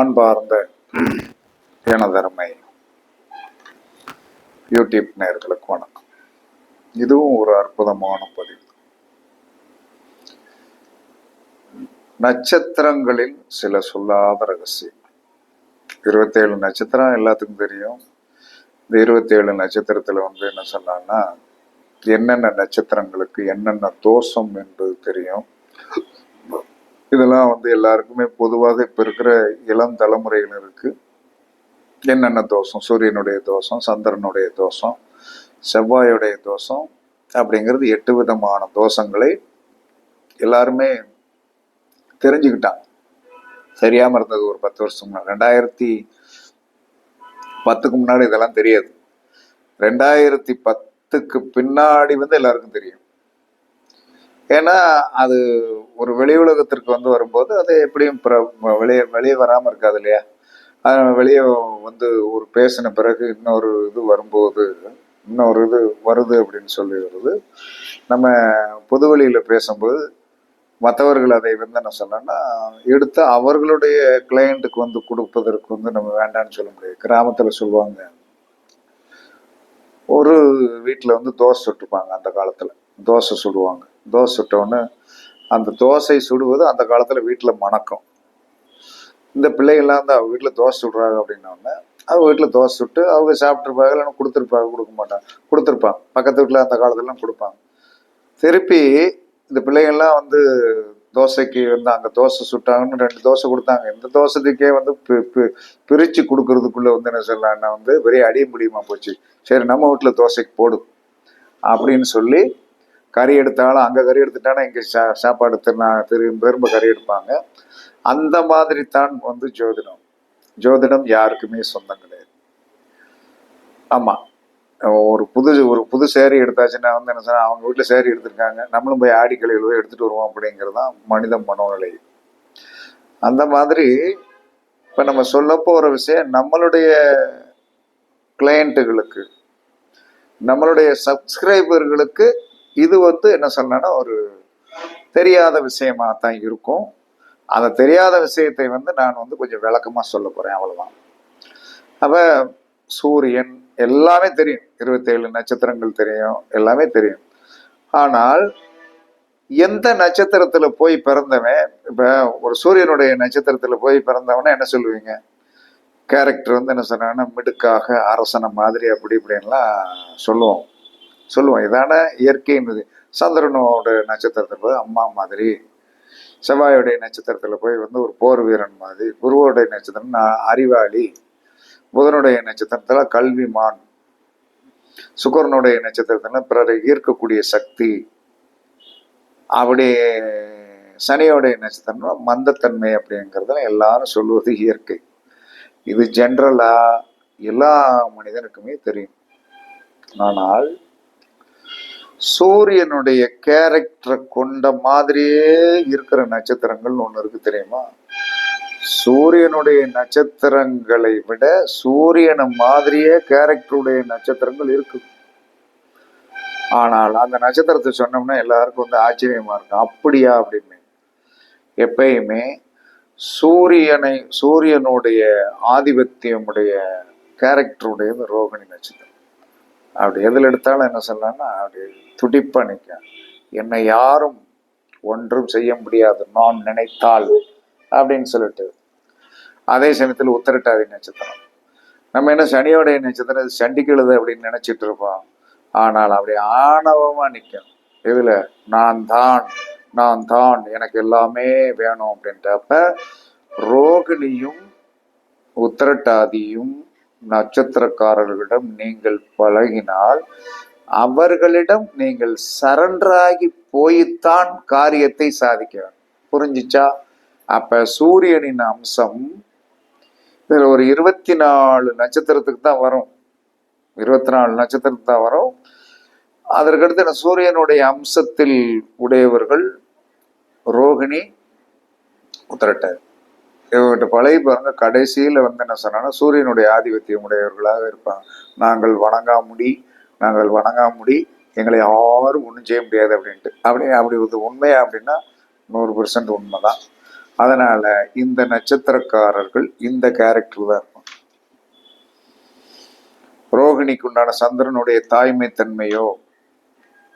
அன்பார்ந்த எனதருமை யூடியூப் நேர்களுக்கு வணக்கம். இதுவும் ஒரு அற்புதமான பதிவு. நட்சத்திரங்களில் சில சொல்லாத ரகசியம். இருபத்தேழு நட்சத்திரம் எல்லாத்துக்கும் தெரியும். இந்த இருபத்தேழு நட்சத்திரத்தில் வந்து என்ன சொன்னான்னா என்னென்ன நட்சத்திரங்களுக்கு என்னென்ன தோஷம் என்பது தெரியும். இதெல்லாம் வந்து எல்லாருக்குமே பொதுவாக இப்போ இருக்கிற இளம் தலைமுறையினருக்கு என்னென்ன தோஷம்? சூரியனுடைய தோஷம் சந்திரனுடைய தோஷம் செவ்வாயுடைய தோஷம் அப்படிங்கிறது எட்டு விதமான தோஷங்களை எல்லாருமே தெரிஞ்சுக்கிட்டாங்க. தெரியாம இருந்தது ஒரு பத்து வருஷம் முன்னாடி. ரெண்டாயிரத்தி பத்துக்கு முன்னாடி இதெல்லாம் தெரியாது. ரெண்டாயிரத்தி பத்துக்கு பின்னாடி வந்து எல்லாருக்கும் தெரியும். ஏன்னா அது ஒரு வெளி உலகத்திற்கு வந்து வரும்போது அது எப்படியும் வெளியே வெளியே வராமல் இருக்காது இல்லையா? வெளியே வந்து ஒரு பேசின பிறகு இன்னொரு இது வரும்போது இன்னொரு இது வருது அப்படின்னு சொல்லி வருது. நம்ம பொதுவெளியில் பேசும்போது மற்றவர்கள் அதை வந்து என்ன சொன்னோன்னா எடுத்து அவர்களுடைய கிளையண்ட்டுக்கு வந்து கொடுப்பதற்கு வந்து நம்ம வேண்டாம்னு சொல்ல முடியாது. கிராமத்தில் சொல்லுவாங்க. ஒரு வீட்டில் வந்து தோசை சுட்டுப்பாங்க அந்த காலத்தில். தோசை சுடுவாங்க. தோசை சுட்டோன்னு அந்த தோசை சுடுவது அந்த காலத்தில் வீட்டில் மணக்கும். இந்த பிள்ளைகள்லாம் வந்து அவங்க வீட்டில் தோசை சுடுறாங்க அப்படின்னோடனே அவங்க வீட்டில் தோசை சுட்டு அவங்க சாப்பிட்ருப்பாங்க இல்லைன்னா கொடுத்துருப்பாங்க கொடுக்க மாட்டாங்க. கொடுத்துருப்பாங்க. பக்கத்து வீட்டில் அந்த காலத்துலலாம் கொடுப்பாங்க. திருப்பி இந்த பிள்ளைங்கள்லாம் வந்து தோசைக்கு வந்து அங்கே தோசை சுட்டாங்கன்னு ரெண்டு தோசை கொடுத்தாங்க. இந்த தோசைக்கே வந்து பி- பி- பிரிச்சு வந்து என்ன சொல்லலாம்னா வந்து வெறிய அடிய முடியுமா போச்சு? சரி நம்ம வீட்டில் தோசைக்கு போடும் அப்படின்னு சொல்லி கறி எடுத்தாலும் அங்கே கறி எடுத்துட்டானா இங்கே சா சாப்பாடு திருநா திரும்ப திரும்ப கறி எடுப்பாங்க. அந்த மாதிரி தான் வந்து ஜோதிடம். ஜோதிடம் யாருக்குமே சொந்தம் கிடையாது. ஆமாம் ஒரு புது ஒரு புது சேரீ எடுத்தாச்சுன்னா வந்து என்ன சொன்னால் அவங்க வீட்டில் சேரீ எடுத்திருக்காங்க. நம்மளும் போய் ஆடி கழிவுல போய் எடுத்துட்டு வருவோம் அப்படிங்கிறது தான் மனித மனோநிலை. அந்த மாதிரி இப்போ நம்ம சொல்ல போகிற விஷயம் நம்மளுடைய கிளையண்ட்டுகளுக்கு நம்மளுடைய சப்ஸ்கிரைபர்களுக்கு இது வந்து என்ன சொன்னா ஒரு தெரியாத விஷயமா தான் இருக்கும். அந்த தெரியாத விஷயத்தை வந்து நான் வந்து கொஞ்சம் விளக்கமாக சொல்ல போகிறேன் அவ்வளவுதான். அப்போ சூரியன் எல்லாமே தெரியும். இருபத்தேழு நட்சத்திரங்கள் தெரியும் எல்லாமே தெரியும். ஆனால் எந்த நட்சத்திரத்துல போய் பிறந்தவன் இப்ப ஒரு சூரியனுடைய நட்சத்திரத்துல போய் பிறந்தவன என்ன சொல்லுவீங்க? கேரக்டர் வந்து என்ன சொன்னாங்கன்னா மிடுக்காக அரசனை மாதிரி அப்படி இப்படின்லாம் சொல்லுவோம். சொல்லுவோம் இதான இயற்கைன்றது சந்திரனோட நட்சத்திரத்தில் போய் அம்மா மாதிரி செவ்வாயுடைய நட்சத்திரத்தில் போய் வந்து ஒரு போர் வீரன் மாதிரி குருவோடைய நட்சத்திரம் நான் அறிவாளி. புதனுடைய நட்சத்திரத்தில் கல்விமான் சுக்கரனுடைய நட்சத்திரத்தில் பிறரை ஈர்க்கக்கூடிய சக்தி. அப்படி சனியோடைய நட்சத்திரம்னா மந்தத்தன்மை அப்படிங்கிறதுல எல்லாரும் சொல்லுவது இயற்கை. இது ஜென்ரலாக எல்லா மனிதனுக்குமே தெரியும். ஆனால் சூரியனுடைய கேரக்டரை கொண்ட மாதிரியே இருக்கிற நட்சத்திரங்கள் ஒன்று இருக்கு தெரியுமா? சூரியனுடைய நட்சத்திரங்களை விட சூரியனை மாதிரியே கேரக்டருடைய நட்சத்திரங்கள் இருக்கு. ஆனால் அந்த நட்சத்திரத்தை சொன்னோம்னா எல்லாருக்கும் வந்து ஆச்சரியமா இருக்கும் அப்படியா அப்படின்னு. எப்பயுமே சூரியனை சூரியனுடைய ஆதிபத்தியமுடைய கேரக்டருடையது ரோகிணி நட்சத்திரம். அப்படி எதில் எடுத்தாலும் என்ன சொல்லலாம்னா அப்படி துடிப்பாக நிற்கும் என்னை யாரும் ஒன்றும் செய்ய முடியாது நாம் நினைத்தால் அப்படின்னு சொல்லிட்டு. அதே சமயத்தில் உத்தரட்டாதி நட்சத்திரம். நம்ம என்ன சனியோடைய நட்சத்திரம் இது அப்படின்னு நினச்சிட்டு இருப்போம். ஆனால் அப்படி ஆணவமாக நிற்கும் இதில் நான் தான் நான் தான் எனக்கு எல்லாமே வேணும் அப்படின்றப்ப ரோகிணியும் உத்திரட்டாதியும் நட்சத்திரக்காரர்களிடம் நீங்கள் பழகினால் அவர்களிடம் நீங்கள் சரண்டராகி போய்த்தான் காரியத்தை சாதிக்க புரிஞ்சிச்சா? அப்ப சூரியனின் அம்சம் இதில் ஒரு இருபத்தி நாலு நட்சத்திரத்துக்கு தான் வரும். இருபத்தி நாலு நட்சத்திரத்துக்கு தான் வரும். அதற்கடுத்து என்ன சூரியனுடைய அம்சத்தில் உடையவர்கள் ரோகிணி உத்தரட்டார் இவங்ககிட்ட பழகி பாருங்க. கடைசியில் வந்து என்ன சொன்னாங்கன்னா சூரியனுடைய ஆதிபத்தியம் உடையவர்களாக இருப்பாங்க. நாங்கள் வணங்காமுடி நாங்கள் வணங்காமுடி எங்களை யாரும் ஒன்றும் செய்ய முடியாது அப்படின்ட்டு. அப்படி அப்படி வந்து உண்மையா அப்படின்னா நூறு பெர்சன்ட் உண்மைதான். அதனால இந்த நட்சத்திரக்காரர்கள் இந்த கேரக்டர் தான் இருக்கும் ரோகிணிக்கு உண்டான சந்திரனுடைய தாய்மை தன்மையோ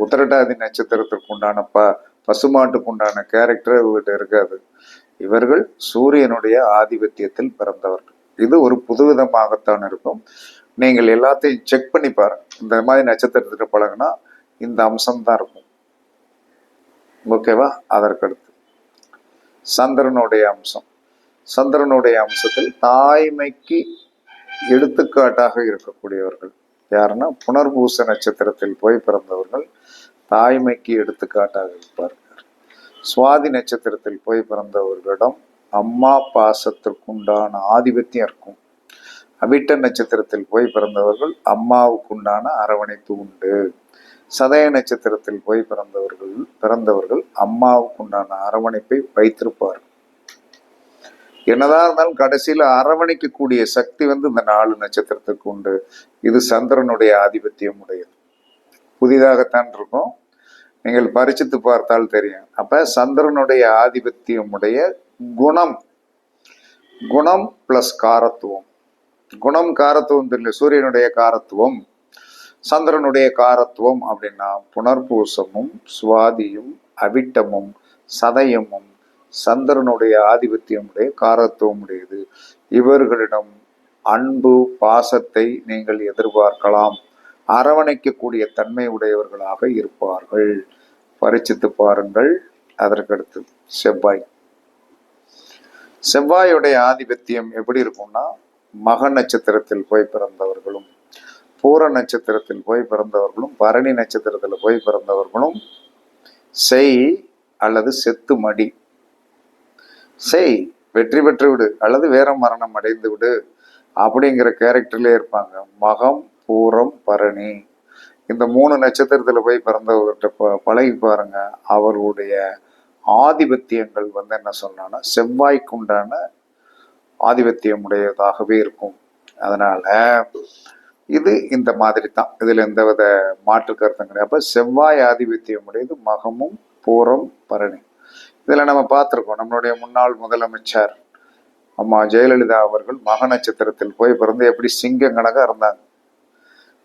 உத்தரட்டாதி நட்சத்திரத்திற்கு உண்டான ப பசுமாட்டுக்கு உண்டான கேரக்டர் இவர்கிட்ட இருக்காது. இவர்கள் சூரியனுடைய ஆதிபத்தியத்தில் பிறந்தவர்கள். இது ஒரு புதுவிதமாகத்தான் இருக்கும். நீங்கள் எல்லாத்தையும் செக் பண்ணி பாருங்க. இந்த மாதிரி நட்சத்திரத்துக்கு பழகுனா இந்த அம்சம் தான் இருக்கும் ஓகேவா அதற்கடுத்து. சந்திரனுடைய அம்சம். சந்திரனுடைய அம்சத்தில் தாய்மைக்கு எடுத்துக்காட்டாக இருக்கக்கூடியவர்கள். யாருன்னா புனர்பூச நட்சத்திரத்தில் போய் பிறந்தவர்கள் தாய்மைக்கு எடுத்துக்காட்டாக இருப்பார்கள். சுவாதி நட்சத்திரத்தில் போய் பிறந்தவர்களிடம் அம்மா பாசத்திற்குண்டான ஆதிபத்தியம் இருக்கும். அவிட்ட நட்சத்திரத்தில் போய் பிறந்தவர்கள் அம்மாவுக்குண்டான அரவணைப்பு உண்டு. சதய நட்சத்திரத்தில் போய் பிறந்தவர்கள் பிறந்தவர்கள் அம்மாவுக்குண்டான அரவணைப்பை வைத்திருப்பார்கள் என்னதான் இருந்தாலும் கடைசியில அரவணைக்கக்கூடிய சக்தி வந்து இந்த நாலு நட்சத்திரத்துக்கு உண்டு. இது சந்திரனுடைய ஆதிபத்தியம் உடையது. புதிதாகத்தான் இருக்கும். நீங்கள் பரிசித்து பார்த்தால் தெரியும். அப்ப சந்திரனுடைய ஆதிபத்தியமுடைய குணம். குணம் பிளஸ் காரத்துவம். குணம் காரத்துவம் தெரியல சூரியனுடைய காரத்துவம் சந்திரனுடைய காரத்துவம் அப்படின்னா புனர்பூசமும் சுவாதியும் அவிட்டமும் சதயமும் சந்திரனுடைய ஆதிபத்தியமுடைய காரத்துவம் உடையது இவர்களிடம் அன்பு பாசத்தை நீங்கள் எதிர்பார்க்கலாம். அரவணைக்கக்கூடிய தன்மை உடையவர்களாக இருப்பார்கள். பரிச்சித்து பாருங்கள். அதற்கடுத்து செவ்வாய். செவ்வாயுடைய ஆதிபத்தியம் எப்படி இருக்கும்னா மக நட்சத்திரத்தில் போய் பிறந்தவர்களும் பூர நட்சத்திரத்தில் போய் பிறந்தவர்களும் பரணி நட்சத்திரத்தில் போய் பிறந்தவர்களும் செய் அல்லது செத்து மடி. செய் வெற்றி பெற்று விடு அல்லது வேற மரணம் அடைந்து விடு அப்படிங்கிற கேரக்டர்லேயே இருப்பாங்க. மகம் பூரம் பரணி. இந்த மூணு நட்சத்திரத்தில் போய் பிறந்தவர்கிட்ட ப- பழகி பாருங்க. அவர்களுடைய ஆதிபத்தியங்கள் வந்து என்ன சொன்னான்னா செவ்வாய்க்குண்டான ஆதிபத்தியம் உடையதாகவே இருக்கும். அதனால் இது இந்த மாதிரி தான். இதில் எந்த வித மாற்று கருத்தும் கிடையாது. அப்போ செவ்வாய் ஆதிபத்தியம் உடையது மகமும் பூரம் பரணி. இதில் நம்ம பார்த்துருக்கோம் நம்மளுடைய முன்னாள் முதலமைச்சர் அம்மா ஜெயலலிதா அவர்கள் மக நட்சத்திரத்தில் போய் பிறந்து எப்படி சிங்கம் கணக்காக இருந்தாங்க.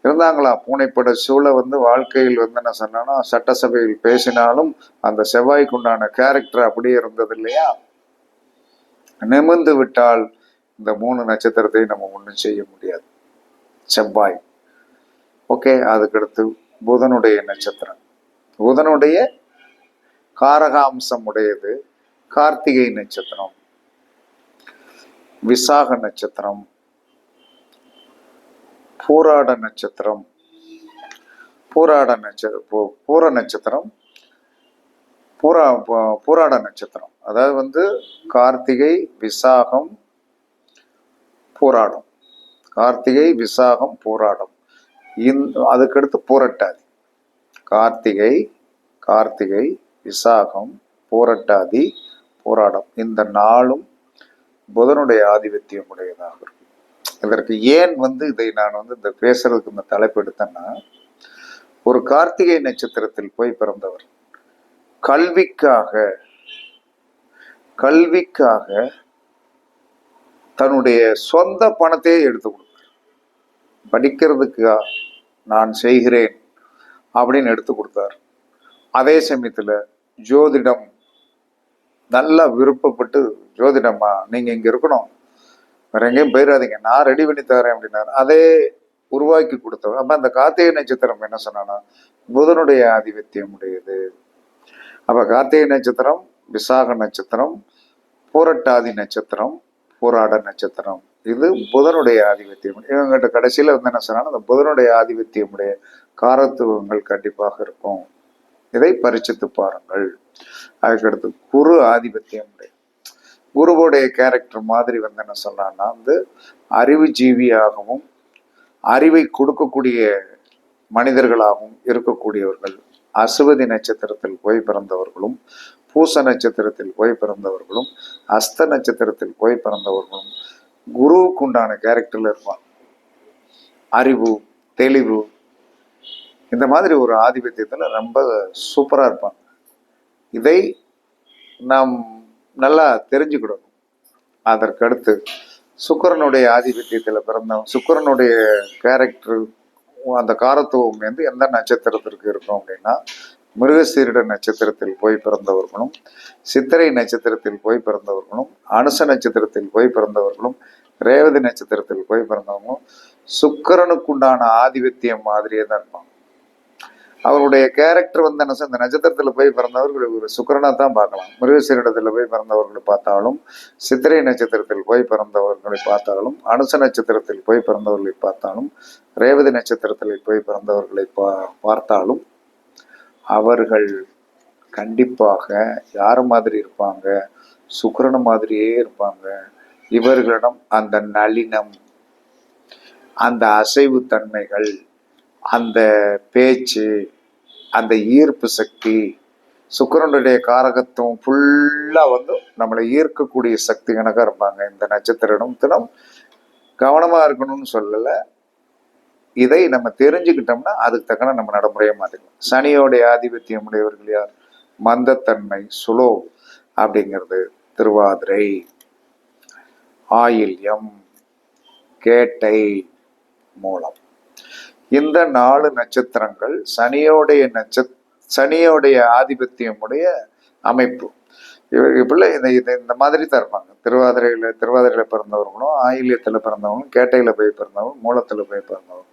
இருந்தாங்களா? பூனைப்பட சூழ வந்து வாழ்க்கையில் வந்து என்ன சொன்னா சட்டசபையில் பேசினாலும் அந்த செவ்வாய்க்குண்டான கேரக்டர் அப்படியே இருந்தது இல்லையா? நிமிர்ந்து விட்டால் இந்த மூணு நட்சத்திரத்தை நம்ம ஒன்றும் செய்ய முடியாது. செவ்வாய். ஓகே அதுக்கடுத்து புதனுடைய நட்சத்திரம். புதனுடைய காரகாம்சம் உடையது. கார்த்திகை நட்சத்திரம். விசாக நட்சத்திரம். பூராட நட்சத்திரம். பூராட நட்சத்திரம் பூர நட்சத்திரம். பூரா பூராட நட்சத்திரம். அதாவது வந்து கார்த்திகை விசாகம் பூராடும். கார்த்திகை விசாகம் பூராடும். இந் அதுக்கடுத்து பூரட்டாதி. கார்த்திகை கார்த்திகை விசாகம் பூரட்டாதி பூராடம். இந்த நாளும் புதனுடைய ஆதிபத்தியம் உடையதாக இருக்கும். இதற்கு ஏன் வந்து இதை நான் வந்து இந்த பேசுறதுக்கு இந்த தலைப்பு எடுத்தேன்னா ஒரு கார்த்திகை நட்சத்திரத்தில் போய் பிறந்தவர். கல்விக்காக கல்விக்காக தன்னுடைய சொந்த பணத்தையே எடுத்து கொடுத்தார். படிக்கிறதுக்கு நான் செய்கிறேன் அப்படின்னு எடுத்து கொடுத்தார். அதே சமயத்தில் ஜோதிடம் நல்லா விருப்பப்பட்டு ஜோதிடம்மா நீங்க இங்கே இருக்கணும். வேற எங்கேயும் போயிடாதீங்க நான் ரெடி பண்ணி தரேன் அப்படின்னாரு. அதே உருவாக்கி கொடுத்தவன் அப்ப அந்த கார்த்திகை நட்சத்திரம் என்ன சொன்னான்னா புதனுடைய ஆதிபத்தியம் உடையது. அப்ப கார்த்திகை நட்சத்திரம் விசாக நட்சத்திரம் பூரட்டாதி நட்சத்திரம் போராட நட்சத்திரம். இது புதனுடைய ஆதிபத்தியம். இவங்ககிட்ட கடைசியில வந்து என்ன சொன்னா அந்த புதனுடைய ஆதிபத்தியமுடைய காரத்துவங்கள் கண்டிப்பாக இருக்கும். இதை பரிச்சித்து பாருங்கள். அதுக்கடுத்து குரு ஆதிபத்தியம் உடைய குருவுடைய கேரக்டர் மாதிரி வந்து என்ன சொன்னான்னா வந்து அறிவு ஜீவியாகவும் அறிவை கொடுக்கக்கூடிய மனிதர்களாகவும் இருக்கக்கூடியவர்கள் அசுவதி நட்சத்திரத்தில் போய் பிறந்தவர்களும் பூச நட்சத்திரத்தில் போய் பிறந்தவர்களும் அஸ்த நட்சத்திரத்தில் போய் பிறந்தவர்களும் குருவுக்கு உண்டான கேரக்டர்ல இருப்பாங்க. அறிவு தெளிவு இந்த மாதிரி ஒரு ஆதிபத்தியத்தில் ரொம்ப சூப்பராக இருப்பாங்க. இதை நாம் நல்லா தெரிஞ்சுக்கிடணும். அதற்கடுத்து சுக்கிரனுடைய ஆதிபத்தியத்தில் பிறந்தவன் சுக்கிரனுடைய கேரக்டர் அந்த காரத்துவம் வந்து எந்த நட்சத்திரத்திற்கு இருக்கும் அப்படின்னா மிருகசீரிட நட்சத்திரத்தில் போய் பிறந்தவர்களும் சித்திரை நட்சத்திரத்தில் போய் பிறந்தவர்களும் அனுச நட்சத்திரத்தில் போய் பிறந்தவர்களும் ரேவதி நட்சத்திரத்தில் போய் பிறந்தவங்களும் சுக்கிரனுக்குண்டான ஆதிபத்தியம் மாதிரியே தான் இருப்பாங்க. அவருடைய கேரக்டர் வந்து என்ன இந்த நட்சத்திரத்தில் போய் பிறந்தவர்கள் ஒரு சுக்கிரனா தான் பார்க்கலாம். மிருகசீரிடத்தில் போய் பிறந்தவர்களை பார்த்தாலும் சித்திரை நட்சத்திரத்தில் போய் பிறந்தவர்களை பார்த்தாலும் அனுச நட்சத்திரத்தில் போய் பிறந்தவர்களை பார்த்தாலும் ரேவதி நட்சத்திரத்தில் போய் பிறந்தவர்களை பா பார்த்தாலும் அவர்கள் கண்டிப்பாக யார் மாதிரி இருப்பாங்க? சுக்கிரன மாதிரியே இருப்பாங்க. இவர்களிடம் அந்த நளினம் அந்த அசைவு தன்மைகள் அந்த பேச்சு அந்த ஈர்ப்பு சக்தி சுக்கரனுடைய காரகத்துவம் ஃபுல்லாக வந்து நம்மளை ஈர்க்கக்கூடிய சக்தி கணக்காக இருப்பாங்க. இந்த நட்சத்திரத்திடம் கவனமாக இருக்கணும்னு சொல்லலை. இதை நம்ம தெரிஞ்சுக்கிட்டோம்னா அதுக்கு தக்கன நம்ம நடைமுறையை மாற்றிக்கலாம் சனியோடைய ஆதிபத்தியம் உடையவர்கள் யார்? மந்தத்தன்மை சுலோ அப்படிங்கிறது திருவாதிரை. ஆயில்யம் கேட்டை மூலம். இந்த நாலு நட்சத்திரங்கள் சனியோடைய நட்ச சனியோடைய ஆதிபத்தியமுடைய அமைப்பு. இவர் இப்படில இந்த இது இந்த மாதிரி தான் இருப்பாங்க. திருவாதிரையில் திருவாதிரையில் பிறந்தவர்களும் ஆயில்யத்தில் பிறந்தவங்களும் கேட்டையில் போய் பிறந்தவங்களும் மூலத்தில் போய் பிறந்தவர்களும்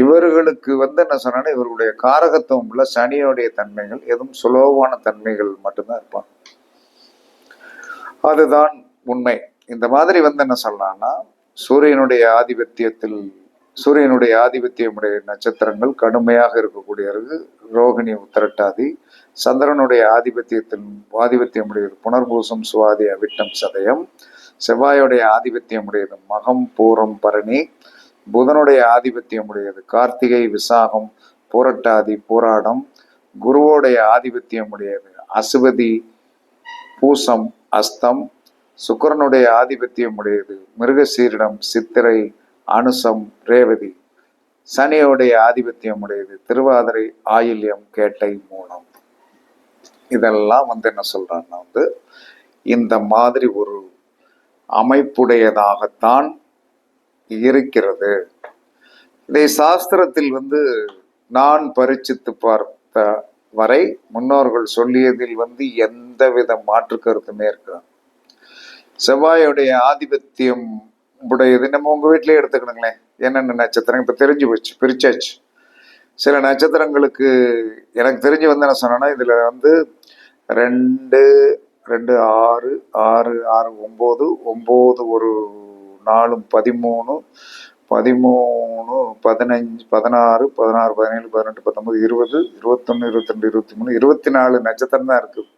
இவர்களுக்கு வந்து என்ன சொன்னா இவர்களுடைய காரகத்துவம் உள்ள சனியோடைய தன்மைகள் எதுவும் சுலோவான தன்மைகள் மட்டும்தான் இருப்பாங்க. அதுதான் உண்மை. இந்த மாதிரி வந்து என்ன சொல்லலாம்னா சூரியனுடைய ஆதிபத்தியத்தில் சூரியனுடைய ஆதிபத்தியமுடைய நட்சத்திரங்கள் கடுமையாக இருக்கக்கூடியவர்கள். ரோகிணி உத்தரட்டாதி. சந்திரனுடைய ஆதிபத்தியத்தின் ஆதிபத்தியமுடையது புனர்பூசம் சுவாதி அவிட்டம் சதயம். செவ்வாயுடைய ஆதிபத்தியமுடையது மகம் பூரம் பரணி. புதனுடைய ஆதிபத்தியமுடையது கார்த்திகை விசாகம் பூரட்டாதி போராடம். குருவோடைய ஆதிபத்தியமுடையது அசுவதி பூசம் அஸ்தம். சுக்கரனுடைய ஆதிபத்தியம் உடையது மிருகசீரிடம் சித்திரை அனுசம் ரேவதி. சனியோடைய ஆதிபத்தியம் உடையது. திருவாதிரை ஆயில்யம் கேட்டை மூலம். இதெல்லாம் வந்து என்ன சொல்றாங்கன்னா வந்து இந்த மாதிரி ஒரு அமைப்புடையதாகத்தான் இருக்கிறது. இதை சாஸ்திரத்தில் வந்து நான் பரிச்சித்து பார்த்த வரை முன்னோர்கள் சொல்லியதில் வந்து எந்த வித மாற்று கருத்துமே இருக்காது. செவ்வாயுடைய ஆதிபத்தியம் உடையது நம்ம உங்க வீட்டிலேயே எடுத்துக்கணுங்களேன். என்னென்ன நட்சத்திரம் இப்போ தெரிஞ்சு போச்சு பிரிச்சாச்சு. சில நட்சத்திரங்களுக்கு எனக்கு தெரிஞ்சு வந்து என்ன சொன்னேன்னா இதில் வந்து ரெண்டு ரெண்டு ஆறு ஆறு ஆறு ஒம்பது ஒம்பது ஒரு நாலும் பதிமூணு பதிமூணு பதினஞ்சு பதினாறு பதினாறு பதினேழு பதினெட்டு பத்தொம்பது இருபது இருபத்தொன்று இருபத்திரெண்டு இருபத்தி மூணு இருபத்தி நாலு நட்சத்திரம் தான் இருக்குது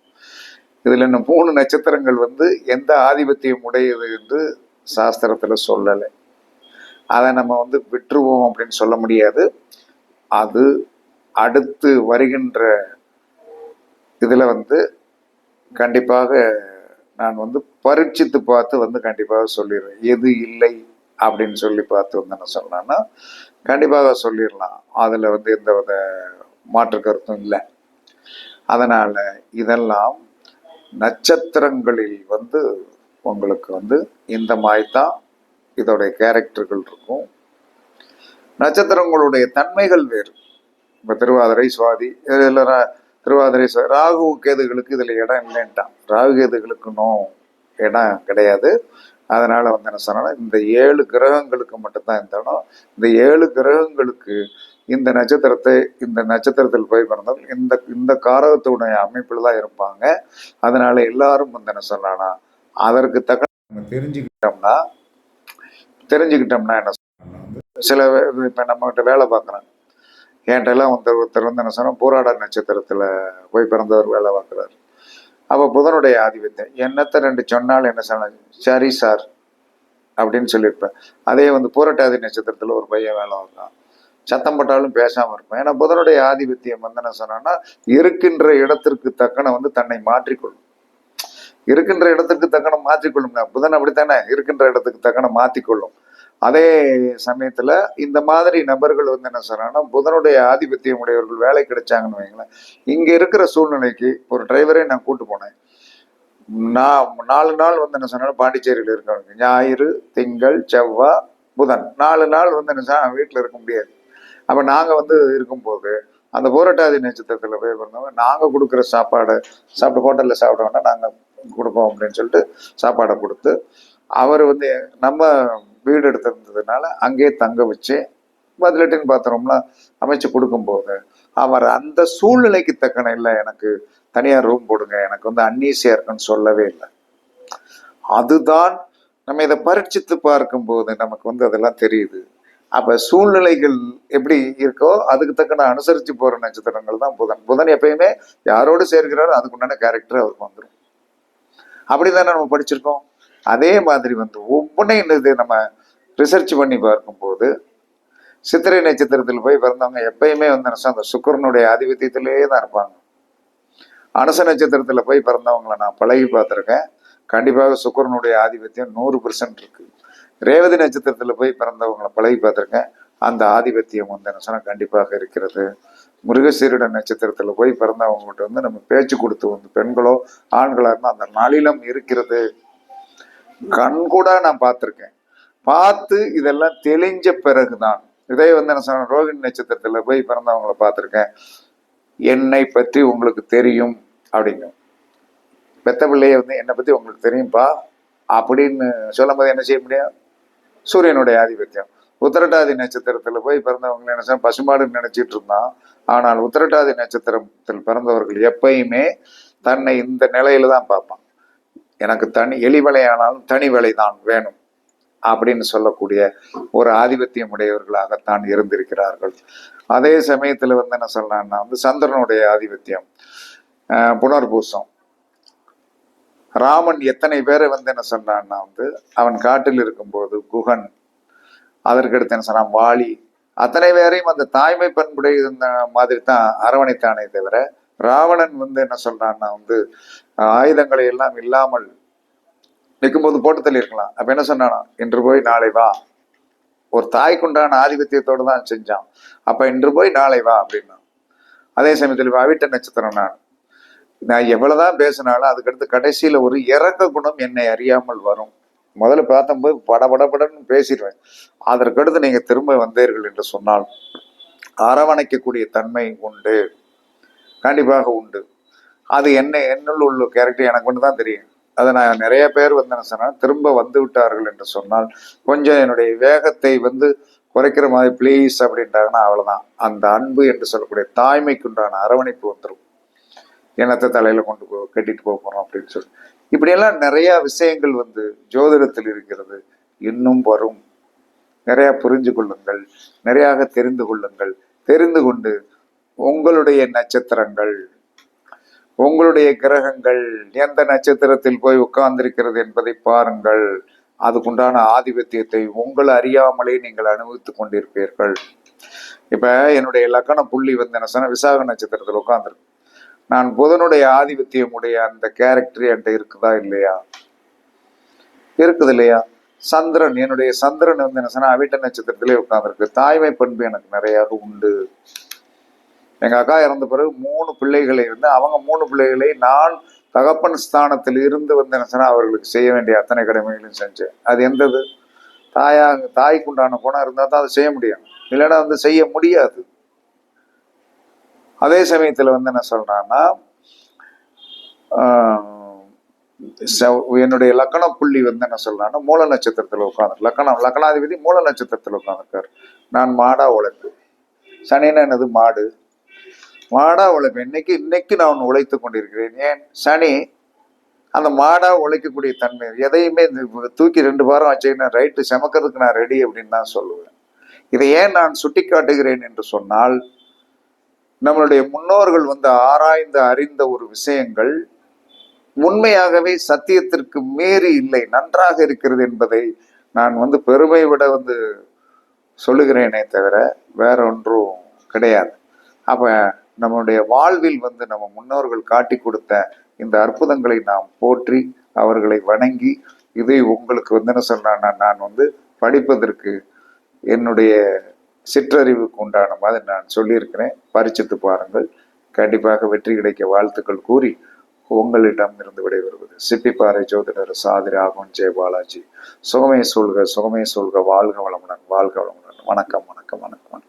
இதில் இன்னும் மூணு நட்சத்திரங்கள் வந்து எந்த ஆதிபத்தியம் உடையது என்று சாஸ்திரத்தில் சொல்லலை. அதை நம்ம வந்து விட்டுருவோம் அப்படின்னு சொல்ல முடியாது. அது அடுத்து வருகின்ற இதில் வந்து கண்டிப்பாக நான் வந்து பரீட்சித்து பார்த்து வந்து கண்டிப்பாக சொல்லிடுவேன் எது இல்லை அப்படின்னு சொல்லி பார்த்து வந்து என்ன சொன்னேன்னா கண்டிப்பாக சொல்லிடலாம். அதில் வந்து எந்த வித மாற்று கருத்தும் இல்லை. அதனால் இதெல்லாம் நட்சத்திரங்களில் வந்து உங்களுக்கு வந்து இந்த மாதிரி தான் இதோடைய கேரக்டர்கள் இருக்கும். நட்சத்திரங்களுடைய தன்மைகள் வேறு. இப்போ திருவாதிரை சுவாதி இதில் திருவாதிரை சுவாதி ராகு கேதுகளுக்கு இதில் இடம் இல்லைன்ட்டான். ராகு கேதுகளுக்கு நோ இடம் கிடையாது. அதனால் வந்து என்ன சொன்னால் இந்த ஏழு கிரகங்களுக்கு மட்டும்தான் இந்த இடம். இந்த ஏழு கிரகங்களுக்கு இந்த நட்சத்திரத்தை இந்த நட்சத்திரத்தில் போய் பிறந்தால் இந்த இந்த காரகத்துடைய அமைப்பில் தான் இருப்பாங்க. அதனால் எல்லாரும் வந்து என்ன சொன்னானா அதற்கு தக்க நம்ம தெரிஞ்சுக்கிட்டோம்னா தெரிஞ்சுக்கிட்டோம்னா என்ன சில இப்போ நம்மகிட்ட வேலை பார்க்குறாங்க. என்கிட்ட எல்லாம் வந்து ஒருத்தர் வந்து என்ன சொன்னால் போராட நட்சத்திரத்தில் போய் பிறந்தவர் வேலை பார்க்குறாரு. அப்போ புதனுடைய ஆதிபத்தியம் என்னத்தை ரெண்டு சொன்னாலும் என்ன சொன்ன சரி சார் அப்படின்னு சொல்லியிருப்பேன். அதே வந்து பூரட்டாதி நட்சத்திரத்தில் ஒரு பையன் வேலை பார்க்கலாம் சத்தம் போட்டாலும் பேசாமல் இருப்பேன். ஏன்னா புதனுடைய ஆதிபத்தியம் வந்து என்ன சொன்னான்னா இருக்கின்ற இடத்திற்கு தக்கன வந்து தன்னை மாற்றிக்கொள்ளும். இருக்கின்ற இடத்துக்கு தக்கன மாற்றிக்கொள்ளுங்க புதன் அப்படித்தானே? இருக்கின்ற இடத்துக்கு தக்கன மாற்றிக்கொள்ளும். அதே சமயத்துல இந்த மாதிரி நபர்கள் வந்து என்ன சொல்றாங்கன்னா புதனுடைய ஆதிபத்தியம் உடையவர்கள் வேலை கிடைச்சாங்கன்னு வைங்களேன். இங்க இருக்கிற சூழ்நிலைக்கு ஒரு டிரைவரே நான் கூட்டு போனேன். நான் நாலு நாள் வந்து என்ன சொன்னாலும் பாண்டிச்சேரியில் இருக்கவங்க. ஞாயிறு திங்கள் செவ்வாய் புதன். நாலு நாள் வந்து என்ன சொன்னா வீட்டில் இருக்க முடியாது. அப்போ நாங்கள் வந்து இருக்கும்போது அந்த போராட்டாதி நட்சத்திரத்தில் போய் பிறந்தவங்க நாங்கள் கொடுக்குற சாப்பாடு சாப்பிட்டு ஹோட்டலில் சாப்பிட வேண்டாம் நாங்கள் கொடுப்போம் அப்படின்னு சொல்லிட்டு சாப்பாடை கொடுத்து அவர் வந்து நம்ம வீடு எடுத்திருந்ததுனால அங்கேயே தங்க வச்சு அது லெட்டின் பாத்திரம்லாம் அமைச்சு கொடுக்கும்போது அவர் அந்த சூழ்நிலைக்கு தக்கன இல்லை எனக்கு தனியார் ரூம் போடுங்க எனக்கு வந்து அன்னீசியாக இருக்குன்னு சொல்லவே இல்லை. அதுதான் நம்ம இதை பரீட்சித்து பார்க்கும்போது நமக்கு வந்து அதெல்லாம் தெரியுது. அப்போ சூழ்நிலைகள் எப்படி இருக்கோ அதுக்கு தக்கன அனுசரித்து போகிற நட்சத்திரங்கள் தான் புதன். புதன் எப்பயுமே யாரோடு சேர்க்கிறாரோ அதுக்குண்டான கேரக்டர் அவருக்கு வந்துடும் அப்படிதானே நம்ம படிச்சிருக்கோம்? அதே மாதிரி வந்து ஒவ்வொன்றையும் இது நம்ம ரிசர்ச் பண்ணி பார்க்கும்போது சித்திரை நட்சத்திரத்தில் போய் பிறந்தவங்க எப்பயுமே வந்து அந்த சுக்கரனுடைய ஆதிபத்தியத்திலேயே தான் இருப்பாங்க. அனுச நட்சத்திரத்துல போய் பிறந்தவங்களை நான் பழகி பார்த்துருக்கேன். கண்டிப்பாக சுக்கரனுடைய ஆதிபத்தியம் நூறு பெர்சன்ட் இருக்கு. ரேவதி நட்சத்திரத்துல போய் பிறந்தவங்களை பழகி பார்த்துருக்கேன். அந்த ஆதிபத்தியம் வந்து என்ன சொன்னால் கண்டிப்பாக இருக்கிறது. மிருகசீரிட நட்சத்திரத்துல போய் பிறந்தவங்ககிட்ட வந்து நம்ம பேச்சு கொடுத்து வந்து பெண்களோ ஆண்களா இருந்தால் அந்த நளினம் இருக்கிறது. கண் கூட நான் பார்த்துருக்கேன். பார்த்து இதெல்லாம் தெளிஞ்ச பிறகுதான். இதே வந்து என்ன சொன்ன ரோகிணி நட்சத்திரத்துல போய் பிறந்தவங்களை பார்த்துருக்கேன். என்னை பற்றி உங்களுக்கு தெரியும் அப்படிங்க பெத்த பிள்ளைய வந்து என்னை பற்றி உங்களுக்கு தெரியும்பா? அப்படின்னு சொல்லும் போது என்ன செய்ய முடியும்? சூரியனுடைய ஆதிபத்தியம். உத்திரட்டாதி நட்சத்திரத்தில் போய் பிறந்தவங்க நினைச்சா பசுமாடுன்னு நினைச்சிட்டு இருந்தான். ஆனால் உத்திரட்டாதி நட்சத்திரத்தில் பிறந்தவர்கள் எப்பயுமே தன்னை இந்த நிலையில தான் பார்ப்பான். எனக்கு தனி எலிவலையானாலும் தனி விலை தான் வேணும் அப்படின்னு சொல்லக்கூடிய ஒரு ஆதிபத்தியம் உடையவர்களாகத்தான் இருந்திருக்கிறார்கள். அதே சமயத்தில் வந்து என்ன சொல்லலாம்னா வந்து சந்திரனுடைய ஆதிபத்தியம் புனர்பூசம். ராமன் எத்தனை பேரை வந்து என்ன சொன்னான்னா வந்து அவன் காட்டில் இருக்கும்போது குகன் அதற்கடுத்து என்ன சொன்னான்? வாலி. அத்தனை பேரையும் அந்த தாய்மை பண்புடைய இருந்த மாதிரி தான் அரவணைத்தானே தவிர ராவணன் வந்து என்ன சொல்றான்னா வந்து ஆயுதங்களை எல்லாம் இல்லாமல் நிற்கும்போது போட்டு தள்ளியிருக்கலாம். அப்ப என்ன சொன்னானா இன்று போய் நாளை வா. ஒரு தாய்க்குண்டான ஆதிபத்தியத்தோடு தான் செஞ்சான். அப்ப இன்று போய் நாளை வா அப்படின்னா. அதே சமயத்தில் அவிட்ட நட்சத்திரம் நான். நான் எவ்வளவுதான் பேசினாலும் அதுக்கடுத்து கடைசியில ஒரு இறக்க குணம் என்னை அறியாமல் வரும். முதல்ல பார்த்தம்போது படபடபடன்னு பேசிடுவேன். அதற்கடுத்து நீங்க திரும்ப வந்தீர்கள் என்று சொன்னால் அரவணைக்கக்கூடிய தன்மை உண்டு. கண்டிப்பாக உண்டு. அது என்ன என்னுள் உள்ள கேரக்டர் எனக்கு மட்டும் தான் தெரியும். அதை நான் நிறைய பேர் வந்து என்ன திரும்ப வந்து விட்டார்கள் என்று சொன்னால் கொஞ்சம் என்னுடைய வேகத்தை வந்து குறைக்கிற மாதிரி ப்ளீஸ் அப்படின்ட்டாங்கன்னா அவ்வளோதான் அந்த அன்பு என்று சொல்லக்கூடிய தாய்மைக்குண்டான அரவணைப்பு வந்துடும் இனத்தை தலையில் கொண்டு போ கட்டிட்டு போக போகிறோம் அப்படின்னு சொல்லி. இப்படியெல்லாம் நிறைய விஷயங்கள் வந்து ஜோதிடத்தில் இருக்கிறது. இன்னும் வரும். நிறைய புரிஞ்சு கொள்ளுங்கள். நிறையாக தெரிந்து கொள்ளுங்கள். தெரிந்து கொண்டு உங்களுடைய நட்சத்திரங்கள் உங்களுடைய கிரகங்கள் எந்த நட்சத்திரத்தில் போய் உட்கார்ந்திருக்கிறது என்பதை பாருங்கள். அதுக்குண்டான ஆதிபத்தியத்தை உங்கள் அறியாமலே நீங்கள் அனுபவித்துக் கொண்டிருப்பீர்கள். இப்ப என்னுடைய லக்கண புள்ளி வந்து என்ன சொன்னா விசாக நட்சத்திரத்தில் உட்கார்ந்துருக்கு நான் புதனுடைய ஆதிபத்தியம் உடைய அந்த கேரக்டர் என்கிட்ட இருக்குதா இல்லையா? இருக்குது இல்லையா சந்திரன் என்னுடைய சந்திரன் வந்து என்ன சொன்னா அவிட்ட நட்சத்திரத்திலே உட்கார்ந்துருக்கு. தாய்மை பண்பு எனக்கு நிறைய உண்டு. எங்க அக்கா இறந்த பிறகு மூணு பிள்ளைகளை இருந்து அவங்க மூணு பிள்ளைகளை நான் தகப்பன் ஸ்தானத்தில் இருந்து வந்து என்ன சொன்னா அவர்களுக்கு செய்ய வேண்டிய அத்தனை கடமைகளையும் செஞ்சேன். அது எந்தது? தாயா தாய்க்குண்டான குணம் இருந்தால் தான் அதை செய்ய முடியும். இல்லைன்னா வந்து செய்ய முடியாது. அதே சமயத்தில் வந்து என்ன சொல்றான்னா என்னுடைய லக்கண புள்ளி வந்து என்ன சொல்றான்னா மூல நட்சத்திரத்தில் உட்காந்து லக்கணம் லக்கணாதிபதி மூல நட்சத்திரத்தில் உட்காந்துருக்காரு நான் மாடா உழைப்பு. சனின்னா என்னது? மாடு. மாடா உழைப்பு. இன்னைக்கு இன்னைக்கு நான் உழைத்து கொண்டிருக்கிறேன். ஏன்? சனி அந்த மாடா உழைக்கக்கூடிய தன்மை எதையுமே இந்த தூக்கி ரெண்டு வாரம் வச்சீங்கன்னா ரைட்டு செமக்கிறதுக்கு நான் ரெடி அப்படின்னு தான் சொல்லுவேன். இதை ஏன் நான் சுட்டி காட்டுகிறேன் என்று சொன்னால் நம்மளுடைய முன்னோர்கள் வந்து ஆராய்ந்து அறிந்த ஒரு விஷயங்கள் உண்மையாகவே சத்தியத்திற்கு மீறி இல்லை நன்றாக இருக்கிறது என்பதை நான் வந்து பெருமை விட வந்து சொல்லுகிறேனே தவிர வேற ஒன்றும் கிடையாது. அப்ப நம்மளுடைய வாழ்வில் வந்து நம்ம முன்னோர்கள் காட்டி கொடுத்த இந்த அற்புதங்களை நாம் போற்றி அவர்களை வணங்கி இதை உங்களுக்கு வந்து என்ன சொன்னா நான் வந்து படிப்பதற்கு என்னுடைய சிற்றறிவுக்கு உண்டான மாதிரி நான் சொல்லியிருக்கிறேன். பரிச்சித்து பாருங்கள். கண்டிப்பாக வெற்றி கிடைக்க வாழ்த்துக்கள் கூறி உங்களிடம் இருந்து விடைபெறுவது. சிப்பிப்பாறை ஜோதிடர் சாதி ராகவன் ஜெய பாலாஜி. சுகமே சொல்க சுகமே சொல்க. வாழ்க வளமுடன் வாழ்க வளமுடன். வணக்கம் வணக்கம்.